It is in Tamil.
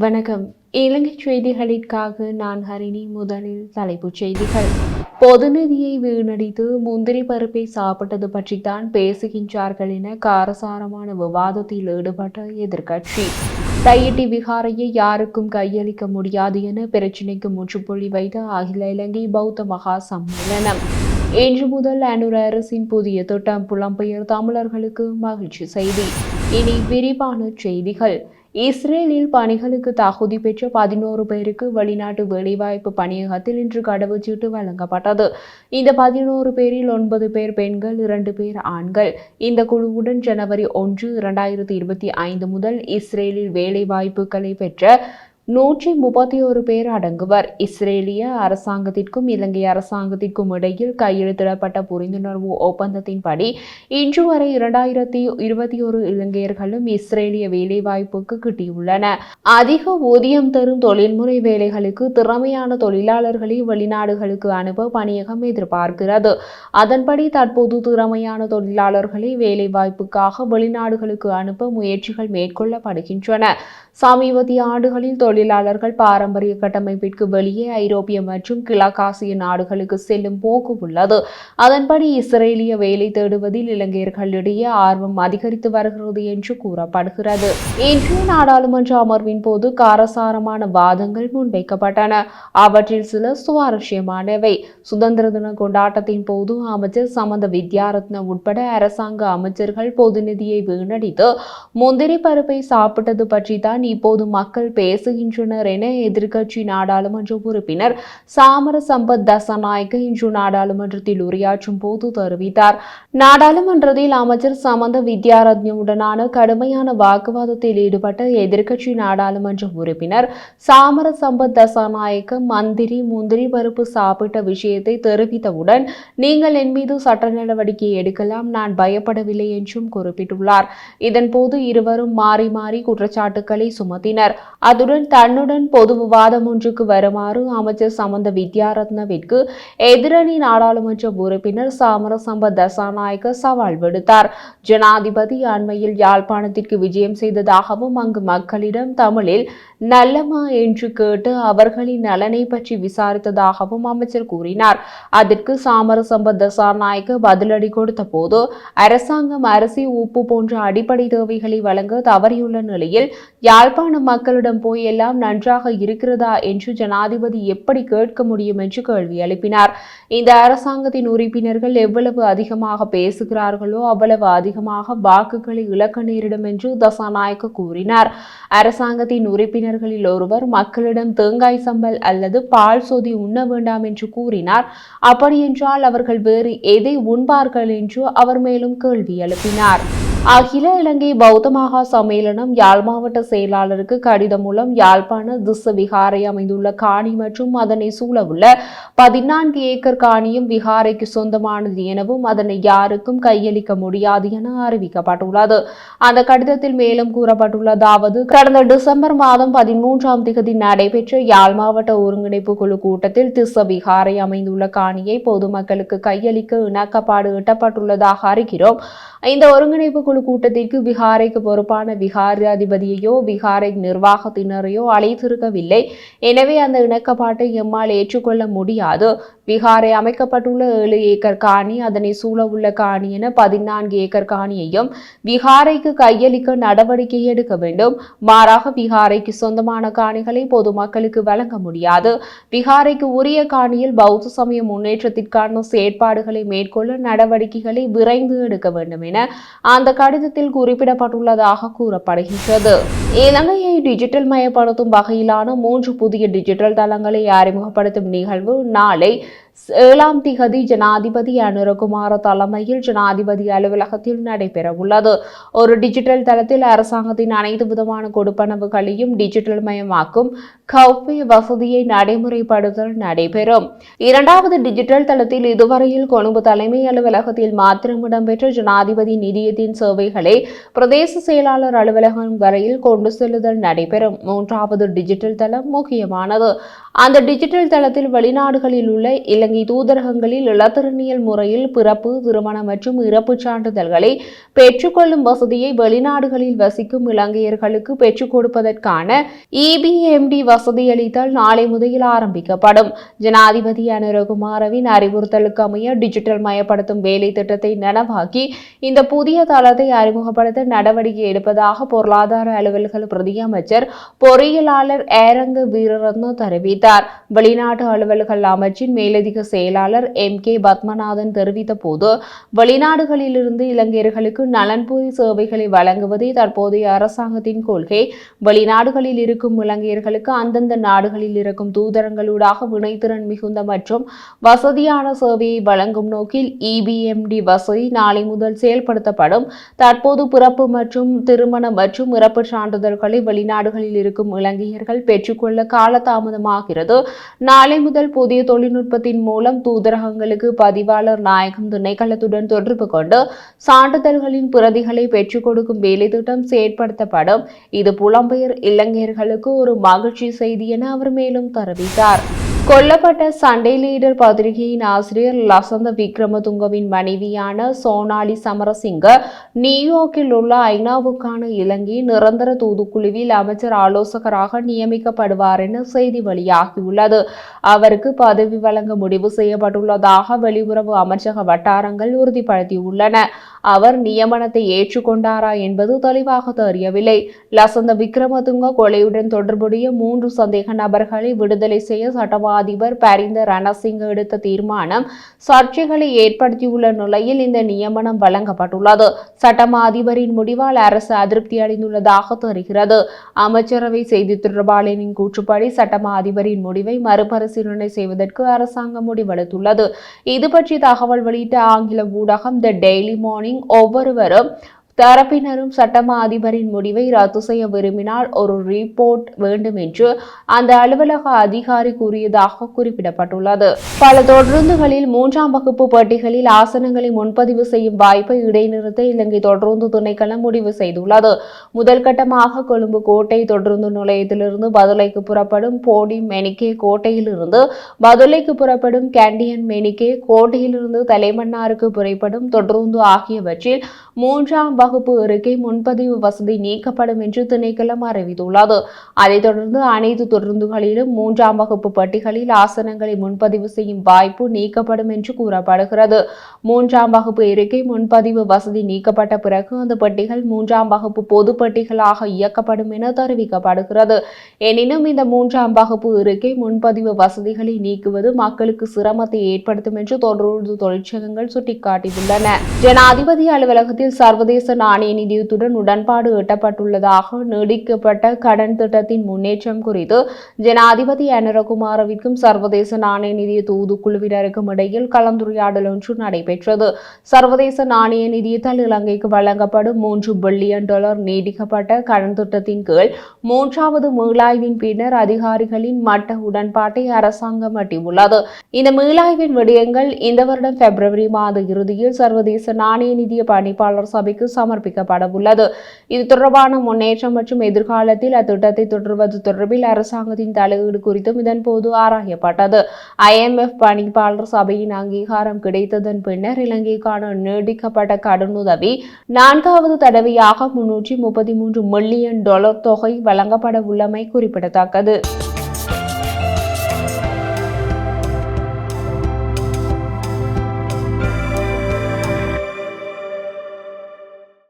வணக்கம். இலங்கை செய்திகளிற்காக நான் ஹரிணி முதலில் தலைப்புச் செய்திகள். பொது நிதியை வீணடித்து முந்திரி பருப்பை சாப்பிட்டது பற்றித்தான் பேசுகின்றார்கள் என காரசாரமான விவாதத்தில் ஈடுபட்ட எதிர்க்கட்சி. தையிட்டி விகாரையை யாருக்கும் கையளிக்க முடியாது என பிரச்சினைக்கு முற்றுப்புள்ளி வைத்த அகில இலங்கை பௌத்த மகா சம்மேளனம். இன்று முதல் அனுர அரசின் புதிய திட்டம் புலம்பெயர் தமிழர்களுக்கு மகிழ்ச்சி செய்தி. இனி விரிவான செய்திகள். இஸ்ரேலில் பணிகளுக்கு தகுதி பெற்ற பதினோரு பேருக்கு வெளிநாட்டு வேலைவாய்ப்பு பணியகத்தில் இன்று கடவுச்சீட்டு வழங்கப்பட்டது. இந்த பதினோரு பேரில் ஒன்பது பேர் பெண்கள் இரண்டு பேர் ஆண்கள். இந்த குழுவுடன் ஜனவரி ஒன்று இரண்டாயிரத்தி இருபத்தி ஐந்து முதல் இஸ்ரேலில் வேலைவாய்ப்புகளை பெற்ற நூற்றி முப்பத்தி ஒரு பேர் அடங்குவர். இஸ்ரேலிய அரசாங்கத்திற்கும் இலங்கை அரசாங்கத்திற்கும் இடையில் கையெழுத்திடப்பட்ட புரிந்துணர்வு ஒப்பந்தத்தின்படி இன்று வரை இரண்டாயிரத்தி இருபத்தி ஒரு இலங்கையர்களும் இஸ்ரேலிய வேலைவாய்ப்புக்கு கிட்டியுள்ளன. அதிக ஊதியம் தரும் தொழில்முறை வேலைகளுக்கு திறமையான தொழிலாளர்களை வெளிநாடுகளுக்கு அனுப்ப பணியகம் எதிர்பார்க்கிறது. அதன்படி தற்போது திறமையான தொழிலாளர்களை வேலைவாய்ப்புக்காக வெளிநாடுகளுக்கு அனுப்ப முயற்சிகள் மேற்கொள்ளப்படுகின்றன. சமீபத்திய ஆண்டுகளில் தொழில் தொழிலாளர்கள் பாரம்பரிய கட்டமைப்பிற்கு வெளியே ஐரோப்பிய மற்றும் கிழக்காசிய நாடுகளுக்கு செல்லும் போக்கு உள்ளது. அதன்படி இஸ்ரேலிய வேலை தேடுவதில் இலங்கையர்களிடையே ஆர்வம் அதிகரித்து வருகிறது என்று கூறப்படுகிறது. இன்று நாடாளுமன்ற அமர்வின் போது காரசாரமான வாதங்கள் முன்வைக்கப்பட்டன. அவற்றில் சில சுவாரஸ்யமானவை. சுதந்திர தின கொண்டாட்டத்தின் போது அமைச்சர் சமந்த வித்யாரத்ன உட்பட அரசாங்க அமைச்சர்கள் பொது நிதியை வீணடித்து முந்திரி பருப்பை சாப்பிட்டது பற்றி தான் இப்போது மக்கள் பேசுகின்றனர். என எதிர்க்கட்சி நாடாளுமன்ற உறுப்பினர் சாமர சம்பத் தசநாயக்க இன்று நாடாளுமன்றத்தில் உரையாற்றும் போது தெரிவித்தார். நாடாளுமன்றத்தில் அமைச்சர் சமந்த வித்யாரத்னவுடனான கடுமையான வாக்குவாதத்தில் ஈடுபட்ட எதிர்க்கட்சி நாடாளுமன்ற உறுப்பினர் சாமர சம்பத் தசநாயக்க மந்திரி முந்திரி பருப்பு சாப்பிட்ட விஷயத்தை தெரிவித்தவுடன் நீங்கள் என் மீது சட்ட நடவடிக்கை எடுக்கலாம் நான் பயப்படவில்லை என்றும் குறிப்பிட்டுள்ளார். இதன்போது இருவரும் மாறி மாறி குற்றச்சாட்டுக்களை சுமத்தினர். அதுடன் தன்னுடன் பொது விவாதம் ஒன்றுக்கு வருமாறு அமைச்சர் சமந்த வித்யாரத்னவிற்கு எதிரணி நாடாளுமன்ற உறுப்பினர் சாமரசம்ப தசாநாயக்க சவால் விடுத்தார். ஜனாதிபதி அண்மையில் யாழ்ப்பாணத்திற்கு விஜயம் செய்ததாகவும் அங்கு மக்களிடம் தமிழில் நல்லமா என்று கேட்டு அவர்களின் நலனை பற்றி விசாரித்ததாகவும் அமைச்சர் கூறினார். அதற்கு சாமரசம்ப தசாநாயக்க பதிலடி கொடுத்த போது அரசாங்கம் அரிசி உப்பு போன்ற அடிப்படை தேவைகளை வழங்க தவறியுள்ள நிலையில் யாழ்ப்பாண மக்களிடம் போய் எல்லாம் நன்றாக இருக்கிறதா என்று ஜனாதிபதி எப்படி கேட்க முடியும் என்று கேள்வி எழுப்பினார். இந்த அரசாங்கத்தின் உறுப்பினர்கள் எவ்வளவு அதிகமாக பேசுகிறார்களோ அவ்வளவு அதிகமாக வாக்குகளை இழக்க நேரிடும் என்று தசாநாயக்க கூறினார். அரசாங்கத்தின் உறுப்பினர்களில் ஒருவர் மக்களிடம் தேங்காய் சம்பல் அல்லது பால் சொதி உண்ண வேண்டாம் என்று கூறினார். அப்படியென்றால் அவர்கள் வேறு எதை உண்பார்கள் என்று அவர் மேலும் கேள்வி எழுப்பினார். அகில இலங்கை பௌத்த மகா சம்மேளனம் யாழ் மாவட்ட செயலாளருக்கு கடிதம் மூலம் யாழ்ப்பாண திச விகாரை அமைந்துள்ள காணி மற்றும் அதனை சூழவுள்ள பதினான்கு ஏக்கர் காணியும் விகாரைக்கு சொந்தமானது எனவும் அதனை யாருக்கும் கையளிக்க முடியாது என அறிவிக்கப்பட்டுள்ளது. அந்த கடிதத்தில் மேலும் கூறப்பட்டுள்ளதாவது கடந்த டிசம்பர் மாதம் பதிமூன்றாம் திகதி நடைபெற்ற யாழ் மாவட்ட ஒருங்கிணைப்பு குழு கூட்டத்தில் திச விகாரை அமைந்துள்ள காணியை பொதுமக்களுக்கு கையளிக்க இணக்கப்பாடு எட்டப்பட்டுள்ளதாக அறிகிறோம். இந்த ஒருங்கிணைப்பு குழு கூட்டத்திற்கு விகாரைக்கு பொறுப்பான விகாராதிபதியையோ விகாரை நிர்வாகத்தினரையோ அழைத்திருக்கவில்லை. எனவே அந்த இணக்கப்பாட்டை எம்மால் ஏற்றுக்கொள்ள முடியாது. விகாரை அமைக்கப்பட்டுள்ள ஏழு ஏக்கர் காணி அதனை சூழவுள்ள காணி என பதினான்கு ஏக்கர் காணியையும் விகாரைக்கு கையளிக்க நடவடிக்கை எடுக்க வேண்டும். மாறாக விகாரைக்கு சொந்தமான காணிகளை பொதுமக்களுக்கு வழங்க முடியாது. விகாரைக்கு உரிய காணியில் பௌத்த சமய முன்னேற்றத்திற்கான செயற்பாடுகளை மேற்கொள்ள நடவடிக்கைகளை விரைந்து எடுக்க வேண்டும் என அந்த கடிதத்தில் குறிப்பிடப்பட்டுள்ளதாக கூறப்படுகின்றது. இலங்கையை டிஜிட்டல் மயப்படுத்தும் வகையிலான மூன்று புதிய டிஜிட்டல் தளங்களை அறிமுகப்படுத்தும் நிகழ்வு நாளை ஏழாம் திகதி ஜனாதிபதி அனுரகுமார தலைமையில் ஜனாதிபதி அலுவலகத்தில் நடைபெற உள்ளது ஒரு டிஜிட்டல் தளத்தில் அரசாங்கத்தின் அனைத்து விதமான கொடுப்பனவுகளையும் டிஜிட்டல் மயமாக்கும் கௌபே வசதியை நடைமுறைப்படுத்தல் நடைபெறும். இரண்டாவது டிஜிட்டல் தளத்தில் இதுவரையில் கொழும்பு தலைமை அலுவலகத்தில் மாத்திரம் இடம்பெற்ற ஜனாதிபதி நிதியத்தின் சேவைகளை பிரதேச செயலாளர் அலுவலகம் வரையில் கொண்டு செல்லுதல் நடைபெறும். மூன்றாவது டிஜிட்டல் தளம் முக்கியமானது. அந்த டிஜிட்டல் தளத்தில் வெளிநாடுகளில் உள்ள இலங்கை இலங்கை தூதரகங்களில் இலத்திரனியல் முறையில் பிறப்பு திருமணம் மற்றும் இறப்புச் சான்றிதழ்களை பெற்றுக்கொள்ளும் வசதியை வெளிநாடுகளில் வசிக்கும் இலங்கையர்களுக்கு பெற்றுக் கொடுப்பதற்கான இபிஎம்டி வசதியளித்தல் நாளை முதலில் ஆரம்பிக்கப்படும். ஜனாதிபதி அனுரகுமாரவின் அறிவுறுத்தலுக்கு அமைய டிஜிட்டல் மயப்படுத்தும் வேலை திட்டத்தை நனவாக்கி இந்த புதிய தளத்தை அறிமுகப்படுத்த நடவடிக்கை எடுப்பதாக பொருளாதார அலுவல்கள் பிரதியமைச்சர் பொறியியலாளர் ஏரங்க வீரரத்ன தெரிவித்தார். வெளிநாட்டு அலுவல்கள் அமைச்சின் மேலதிக செயலாளர் எம் கே பத்மநாதன் தெரிவித்த போது வெளிநாடுகளிலிருந்து இலங்கையர்களுக்கு நலன்புரி சேவைகளை வழங்குவதே தற்போதைய அரசாங்கத்தின் கொள்கை. வெளிநாடுகளில் இருக்கும் இலங்கையர்களுக்கு அந்தந்த நாடுகளில் இருக்கும் தூதரங்களூடாக வினைத்திறன் மிகுந்த மற்றும் வசதியான சேவையை வழங்கும் நோக்கில் இபிஎம்டி வசதி நாளை முதல் செயல்படுத்தப்படும். தற்போது பிறப்பு மற்றும் திருமணம் மற்றும் இறப்பு சான்றிதழ்களை வெளிநாடுகளில் இருக்கும் இலங்கையர்கள் பெற்றுக்கொள்ள காலதாமதமாகிறது. நாளை முதல் புதிய தொழில்நுட்பத்தின் மூலம் தூதரகங்களுக்கு பதிவாளர் நாயகம் திணைக்களத்துடன் தொடர்பு கொண்டு சான்றிதழ்களின் பிரதிகளை பெற்றுக் கொடுக்கும் வேலை திட்டம் செயற்படுத்தப்படும். இது புலம்பெயர் இளைஞர்களுக்கு ஒரு மகிழ்ச்சி செய்தி என அவர் மேலும் தெரிவித்தார். கொல்லப்பட்ட சண்டே லீடர் பத்திரிகையின் ஆசிரியர் லசந்த விக்ரமதுங்கவின் மனைவியான சோனாலி சமரசிங்க நியூயார்க்கில் உள்ள ஐநாவுக்கான இலங்கை நிரந்தர தூதுக்குழுவில் அமைச்சர் ஆலோசகராக நியமிக்கப்படுவார் என செய்தி வெளியாகியுள்ளது. அவருக்கு பதவி வழங்க முடிவு செய்யப்பட்டுள்ளதாக வெளியுறவு அமைச்சக வட்டாரங்கள் உறுதிப்படுத்தியுள்ளன. அவர் நியமனத்தை ஏற்றுக்கொண்டாரா என்பது தெளிவாக தெரியவில்லை. லசந்த விக்ரமதுங்க கொலையுடன் தொடர்புடைய மூன்று சந்தேக நபர்களை விடுதலை செய்ய சட்டமா அதிபர் பரிந்த ரணசிங்க எடுத்த தீர்மானம் சர்ச்சைகளை ஏற்படுத்தியுள்ள நிலையில் இந்த நியமனம் வழங்கப்பட்டுள்ளது. சட்டமா அதிபரின் முடிவால் அரசு அதிருப்தி அடைந்துள்ளதாக தெரிகிறது. அமைச்சரவை செய்தி தொடர்பாளரின் கூற்றுப்படி சட்டமா அதிபரின் முடிவை மறுபரிசீலனை செய்வதற்கு அரசாங்கம் முடிவெடுத்துள்ளது. இது பற்றி தகவல் வெளியிட்ட ஆங்கில ஊடகம் த டெய்லி மார்னிங் ஒவ்வொருவரும் தரப்பினரும் சட்டமா அதிபரின் முடிவை ரத்து செய்ய விரும்பினால் ஒரு ரிப்போர்ட் வேண்டும் என்று அந்த அலுவலக அதிகாரி கூறியதாக குறிப்பிடப்பட்டுள்ளது. பல தொடருந்துகளில் மூன்றாம் வகுப்பு பட்டிகளில் ஆசனங்களை முன்பதிவு செய்யும் வாய்ப்பை இடைநிறுத்த இலங்கை தொடர்ந்து திணைக்களம் முடிவு செய்துள்ளது. முதல் கட்டமாக கொழும்பு கோட்டை தொடருந்து நிலையத்திலிருந்து பதுளைக்கு புறப்படும் போடி மெனிக்கே கோட்டையிலிருந்து பதுளைக்கு புறப்படும் கேண்டியன் மெனிக்கே கோட்டையிலிருந்து தலைமன்னாருக்கு புறப்படும் தொடருந்து ஆகியவற்றில் மூன்றாம் வகுப்பு இருக்கை முன்பதிவு வசதி நீக்கப்படும் என்று திணைக்களம் அறிவித்துள்ளது. அதைத் தொடர்ந்து அனைத்து தொடர்ந்துகளிலும் மூன்றாம் வகுப்பு பட்டிகளில் ஆசனங்களை முன்பதிவு செய்யும் வாய்ப்பு நீக்கப்படும் என்று கூறப்படுகிறது. மூன்றாம் வகுப்பு இருக்கை முன்பதிவு வசதி நீக்கப்பட்ட பிறகு அந்த பெட்டிகள் மூன்றாம் வகுப்பு பொது பெட்டிகளாக இயக்கப்படும் என தெரிவிக்கப்படுகிறது. எனினும் இந்த மூன்றாம் வகுப்பு இருக்கை முன்பதிவு வசதிகளை நீக்குவது மக்களுக்கு சிரமத்தை ஏற்படுத்தும் என்று தொடர்ந்து தொழிற்சங்கங்கள் சுட்டிக்காட்டியுள்ளன. ஜனாதிபதி அலுவலகத்தில் சர்வதேச நாணய நிதியத்துடன் உடன்பாடு எட்டப்பட்டுள்ளதாக நீடிக்கப்பட்ட கடன் திட்டத்தின் முன்னேற்றம் குறித்து ஜனாதிபதி அனரகுமாரவிற்கும் சர்வதேச நாணய நிதிய தூதுக்குழுவினருக்கும் இடையில் கலந்துரையாடல் ஒன்று நடைபெற்றது. சர்வதேச நாணய நிதியத்தால் இலங்கைக்கு வழங்கப்படும் மூன்று பில்லியன் டாலர் நீடிக்கப்பட்ட கடன் திட்டத்தின் கீழ் மூன்றாவது மீளாய்வின் பின்னர் அதிகாரிகளின் மட்ட உடன்பாட்டை அரசாங்கம் எட்டியுள்ளது இந்த மீளாய்வின் விடயங்கள் இந்த வருடம் பிப்ரவரி மாத இறுதியில் சர்வதேச நாணய நிதிய பணிப்பாளர் சபைக்கு சம சமர்ப்பிக்கப்படவுள்ளது. இது தொடர்பான முன்னேற்றம் மற்றும் எதிர்காலத்தில் அத்திட்டத்தை தொடர்வது தொடர்பில் அரசாங்கத்தின் தலையீடு குறித்தும் இதன்போது ஆராயப்பட்டது. ஐஎம்எஃப் பணிப்பாளர் சபையின் அங்கீகாரம் கிடைத்ததன் பின்னர் இலங்கைக்கான நீடிக்கப்பட்ட கடனுதவி நான்காவது தடவையாக முன்னூற்றி முப்பத்தி மூன்று மில்லியன் டாலர் தொகை வழங்கப்பட உள்ளமை குறிப்பிடத்தக்கது.